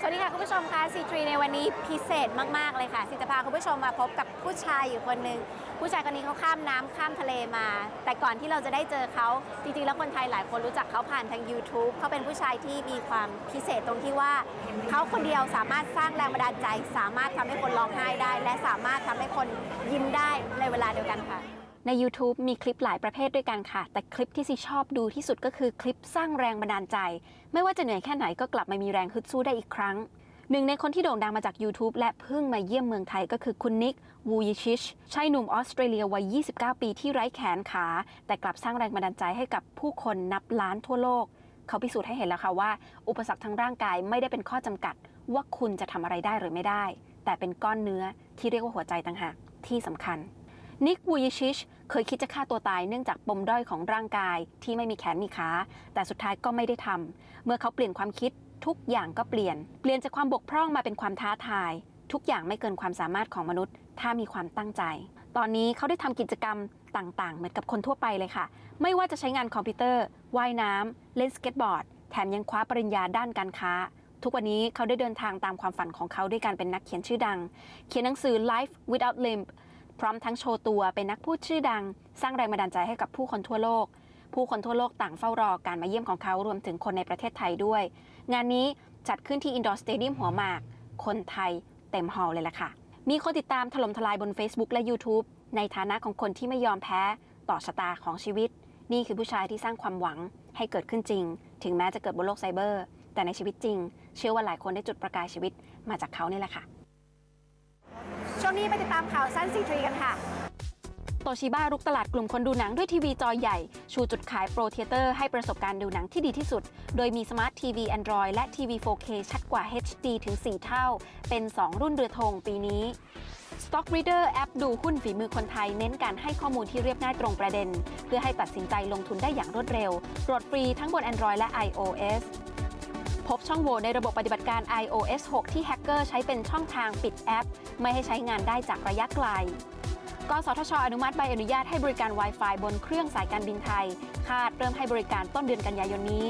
สวัสดีค่ะคุณผู้ชมคะ C3 ในวันนี้พิเศษมาก ๆ เลยค่ะสิจะพาคุณผู้ชมมาพบกับผู้ชายอยู่คนหนึ่งผู้ชายคนนี้เขาข้ามน้ำข้ามทะเลมา แต่ก่อนที่เราจะได้เจอเขาจริง ๆ แล้วคนไทยหลายคนรู้จักเขาผ่านทาง YouTube เขาเป็นผู้ชายที่มีความพิเศษตรงที่ว่า เขาคนเดียวสามารถสร้างแรงบันดาลใจ สามารถทำให้คนร้องไห้ได้ และสามารถทำให้คนยิ้มได้ในเวลาเดียวกันค่ะ ใน YouTube มีคลิปหลายประเภทด้วยกันค่ะ แต่คลิปที่ซีชอบดูที่สุดก็คือคลิปสร้างแรงบันดาลใจ ไม่ว่าจะเหนื่อยแค่ไหนก็กลับมามีแรงฮึดสู้ได้อีกครั้งหนึ่งในคนที่โด่งดังมาจาก YouTube และเพิ่งมาเยี่ยมเมืองไทยก็คือคุณนิกวูยิชิชชายหนุ่มออสเตรเลียวัย 29 ปีที่ไร้แขนขา แต่กลับสร้างแรงบันดาลใจให้กับผู้คนนับล้านทั่วโลก เขาพิสูจน์ให้เห็นแล้วค่ะว่า อุปสรรคทางร่างกายไม่ได้เป็นข้อจำกัด ว่าคุณจะทำอะไรได้หรือไม่ได้ แต่เป็นก้อนเนื้อที่เรียกว่าหัวใจต่างหากที่สำคัญ นิกวูยิชิชเคยคิดจะฆ่าตัวตายเนื่องจากปมด้อยของร่างกายที่ไม่มีแขนมีขา แต่สุดท้ายก็ไม่ได้ทำ เมื่อเขาเปลี่ยนความคิดทุกอย่างก็เปลี่ยน เปลี่ยนจากความบกพร่องมาเป็นความท้าทาย ทุกอย่างไม่เกินความสามารถของมนุษย์ ถ้ามีความตั้งใจ ตอนนี้เขาได้ทำกิจกรรมต่างๆ เหมือนกับคนทั่วไปเลยค่ะ ไม่ว่าจะใช้งานคอมพิวเตอร์ว่ายน้ำเล่นสเก็ตบอร์ด แถมยังคว้าปริญญาด้านการค้าทุกวันนี้เขาได้เดินทางตามความฝันของเขาด้วยการเป็นนักเขียนชื่อดัง เขียนหนังสือ Life Without Limb พร้อมทั้งโชว์ตัวเป็นนักพูดชื่อดัง สร้างแรงบันดาลใจให้กับผู้คนทั่วโลก ผู้คนทั่วโลกต่างเฝ้ารอการมาเยี่ยมของเขารวมถึงคนในประเทศไทยด้วย งานนี้จัดขึ้นที่อินดอร์สเตเดียมหัวหมาก คนไทยเต็มฮอลเลยล่ะค่ะ มีคนติดตามถล่มทลายบน Facebook และ YouTube ในฐานะของคนที่ไม่ยอมแพ้ต่อชะตาของชีวิต นี่คือผู้ชายที่สร้างความหวังให้เกิดขึ้นจริง ถึงแม้จะเกิดบนโลกไซเบอร์ แต่ในชีวิตจริง เชื่อว่าหลายคนได้จุดประกายชีวิตมาจากเขานี่แหละค่ะ ช่วงนี้ไปติดตามข่าวสั้นซีทรีกันค่ะโตชิบ้ารุกตลาดกลุ่มคนดูหนังด้วยทีวีจอใหญ่ ชูจุดขายโปรเทเตอร์ให้ประสบการณ์ดูหนังที่ดีที่สุด โดยมีสมาร์ททีวี Android และทีวี 4K ชัดกว่า HD ถึง 4 เท่า เป็น 2 รุ่นเรือธงปีนี้ Stock Reader แอปดูหุ้นฝีมือคนไทยเน้นการให้ข้อมูลที่เรียบง่ายตรงประเด็น เพื่อให้ตัดสินใจลงทุนได้อย่างรวดเร็วโหลดฟรีทั้งบน Android และ iOS พบช่องโหว่ในระบบปฏิบัติการ iOS 6 ที่แฮกเกอร์ใช้เป็นช่องทางปิดแอป ไม่ให้ใช้งานได้จากระยะไกล กสทช อนุมัติใบอนุญาตให้บริการ Wi-Fi บนเครื่องสายการบินไทย คาดเริ่มให้บริการต้นเดือนกันยายนนี้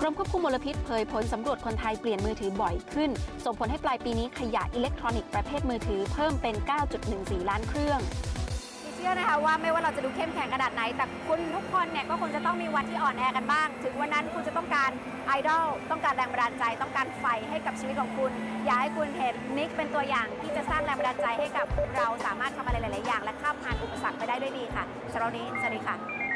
กรมควบคุมมลพิษเผยผลสำรวจคนไทยเปลี่ยนมือถือบ่อยขึ้น ส่งผลให้ปลายปีนี้ขยะอิเล็กทรอนิกส์ประเภทมือถือเพิ่มเป็น 9.14 ล้านเครื่อง ชื่อนะคะว่าไม่ว่าเราจะดูเข้มแข็งขนาดไหน แต่คุณทุกคนเนี่ยก็คงจะต้องมีวันที่อ่อนแอกันบ้าง ถึงวันนั้นคุณจะต้องการไอดอลต้องการแรงบันดาลใจ ต้องการไฟให้กับชีวิตของคุณ อยากให้คุณเห็นนิกเป็นตัวอย่างที่จะสร้างแรงบันดาลใจให้กับเราสามารถทำอะไรหลาย ๆ อย่าง และข้ามผ่านอุปสรรคไปได้ด้วยดีค่ะสำหรับวันนี้สวัสดีค่ะ